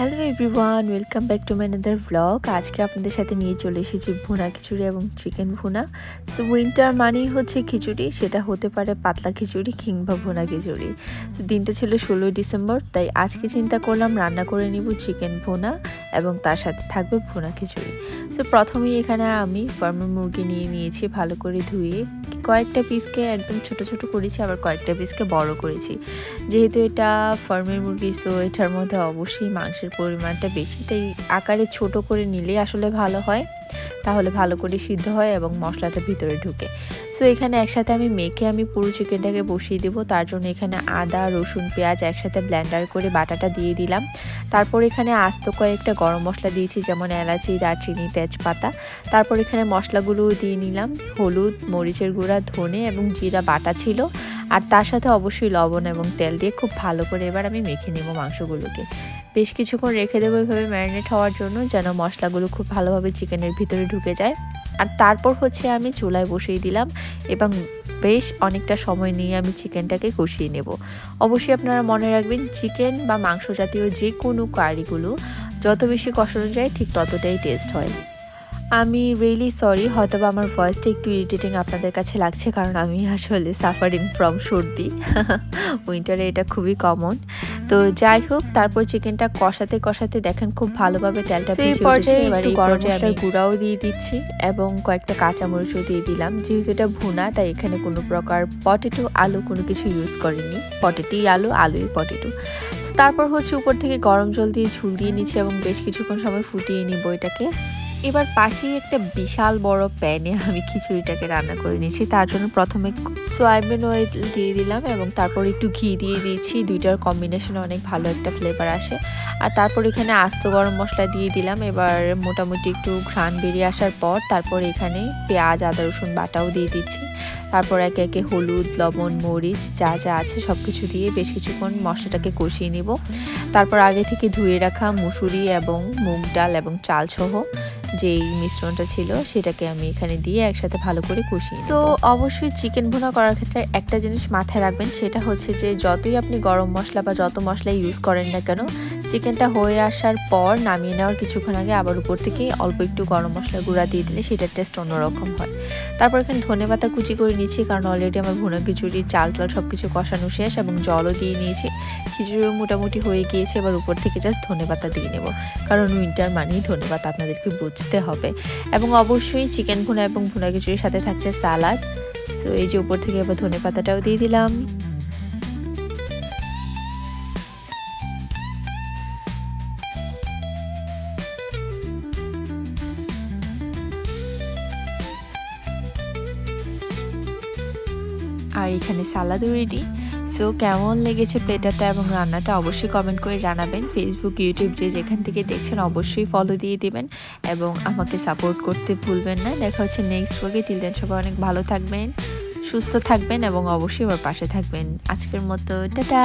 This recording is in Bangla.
Hello everyone, welcome back to ম্যানাদার blog আজকে আপনাদের সাথে নিয়ে চলে এসেছি ভুনা খিচুড়ি এবং চিকেন ভুনা। সো উইন্টার মানেই হচ্ছে খিচুড়ি, সেটা হতে পারে পাতলা খিচুড়ি কিংবা ভুনা খিচুড়ি। দিনটা ছিল ষোলোই ডিসেম্বর, তাই আজকে চিন্তা করলাম রান্না করে নিব চিকেন ভুনা এবং তার সাথে থাকবে ভুনা খিচুড়ি। সো প্রথমেই এখানে আমি ফার্মের মুরগি নিয়ে নিয়েছি, ভালো করে ধুয়ে কয়েকটা পিসকে একদম ছোট ছোট করেছি, আবার কয়েকটা পিসকে বড় করেছি। যেহেতু এটা ফার্মের মুরগি সো এটার মধ্যে অবশ্যই মাংসের পরিমাণটা বেশি। তাই আকারে ছোট করে নিলে আসলে ভালো হয়। তাহলে ভালো করে সিদ্ধ হয় এবং মশলাটা ভিতরে ঢুকে। সো এখানে একসাথে আমি মেখে আমি পুরো চিকেনটাকে বসিয়ে দেবো। তার জন্য এখানে আদা, রসুন, পেঁয়াজ একসাথে ব্ল্যান্ডার করে বাটাটা দিয়ে দিলাম। তারপর এখানে আস্ত কয়েকটা গরম মশলা দিয়েছি, যেমন এলাচি, দারচিনি, তেজপাতা। তারপর এখানে মশলাগুলোও দিয়ে নিলাম। হলুদ, মরিচের গুঁড়া, ধনে এবং জিরা বাটা ছিল। আর তার সাথে অবশ্যই লবণ এবং তেল দিয়ে খুব ভালো করে এবার আমি মেখে নেব মাংসগুলোকে। বেশ কিছুক্ষণ রেখে দেবো এভাবে ম্যারিনেট হওয়ার জন্য যেন মশলাগুলো খুব ভালোভাবে চিকেনের ভিতরে ঢুকে যায়। আর তারপর হচ্ছে আমি চুলায় বসিয়ে দিলাম এবং বেশ অনেকটা সময় নিয়ে আমি চিকেনটাকে কষিয়ে নেব। অবশ্যই আপনারা মনে রাখবেন, চিকেন বা মাংস জাতীয় যে কোনো কারিগুলো যত বেশি কষানো যায় ঠিক ততটাই টেস্ট হয়। আমি রিয়েলি সরি হয়তো আমার ভয়েসটা একটু ইরিটেটিং আপনাদের কাছে লাগছে কারণ আমি আসলে সাফারিং ফ্রম সর্দি। উইন্টারে এটা খুবই কমন তো যাই হোক তারপর চিকেনটা কষাতে কষাতে দেখেন খুব ভালোভাবে তেলটা গরম গুঁড়াও দিয়ে দিচ্ছি এবং কয়েকটা কাঁচামরিচও দিয়ে দিলাম। যেহেতু এটা ভুনা তাই এখানে কোনো প্রকার পটেটো আলু কোনো কিছু ইউজ করিনি। পটেটি আলু আলুই পটেটো তারপর হচ্ছে উপর থেকে গরম জল দিয়ে ঝুল দিয়ে নিচ্ছি এবং বেশ কিছুক্ষণ সময় ফুটিয়ে নিব এটাকে। এবার পাশেই একটা বিশাল বড় প্যানে আমি খিচুড়িটাকে রান্না করে নিয়েছি। তার জন্য প্রথমে সয়াবিন অয়েল দিয়ে দিলাম এবং তারপর একটু ঘি দিয়ে দিয়েছি। দুইটার কম্বিনেশনে অনেক ভালো একটা ফ্লেভার আসে। আর তারপর এখানে আস্ত গরম মশলা দিয়ে দিলাম। এবার মোটামুটি একটু ঘ্রাণ বেরিয়ে আসার পর তারপর এখানে পেঁয়াজ, আদা, রসুন বাটাও দিয়ে দিচ্ছি। তারপর একে একে হলুদ লবণ মরিচ যা যা আছে সব কিছু দিয়ে বেশ কিছুক্ষণ মশলাটাকে কষিয়ে নিব। তারপর আগে থেকে ধুয়ে রাখা মুসুরি এবং মুগ ডাল এবং চাল সহ যেই মিশ্রণটা ছিল সেটাকে আমি এখানে দিয়ে একসাথে ভালো করে কষি সো অবশ্যই চিকেন ভুনা করার ক্ষেত্রে একটা জিনিস মাথায় রাখবেন সেটা হচ্ছে যে যতই আপনি গরম মশলা বা যত মশলা ইউজ করেন না কেন চিকেনটা হয়ে আসার পর নামিয়ে নেওয়ার কিছুক্ষণ আগে আবার উপর থেকে অল্প একটু গরম মশলা গুঁড়া দিয়ে দিলে সেটার টেস্ট অন্যরকম হয়। তারপর এখানে ধনে পাতা কুচি করে নিচ্ছি কারণ অলরেডি আমার ভুনা খিচুড়ি, চাল টাল সব কিছু কষানো শেষ এবং জলও দিয়ে নিয়েছি। খিচুড়িও মোটামুটি হয়ে গিয়েছে, এবার উপর থেকে জাস্ট ধনে পাতা দিয়ে নেব। কারণ উইন্টার মানেই ধনে পাতা, আপনাদেরকে বুঝতে হবে। এবং অবশ্যই চিকেন ভুনা এবং ভুনা খিচুড়ির সাথে থাকছে সালাদ সো এই যে উপর থেকে এবার ধনে পাতাটাও দিয়ে দিলাম। আর এখানে সালাদও রেডি সো কেমন লেগেছে প্লেটারটা এবং রান্নাটা অবশ্যই কমেন্ট করে জানাবেন। ফেসবুক ইউটিউব যে যেখান থেকে দেখছেন অবশ্যই ফলো দিয়ে দেবেন এবং আমাকে সাপোর্ট করতে ভুলবেন না। দেখা হচ্ছে নেক্সট ব্লগে তিল দেন সবাই অনেক ভালো থাকবেন, সুস্থ থাকবেন এবং অবশ্যই আমার পাশে থাকবেন। আজকের মতো, টাটা!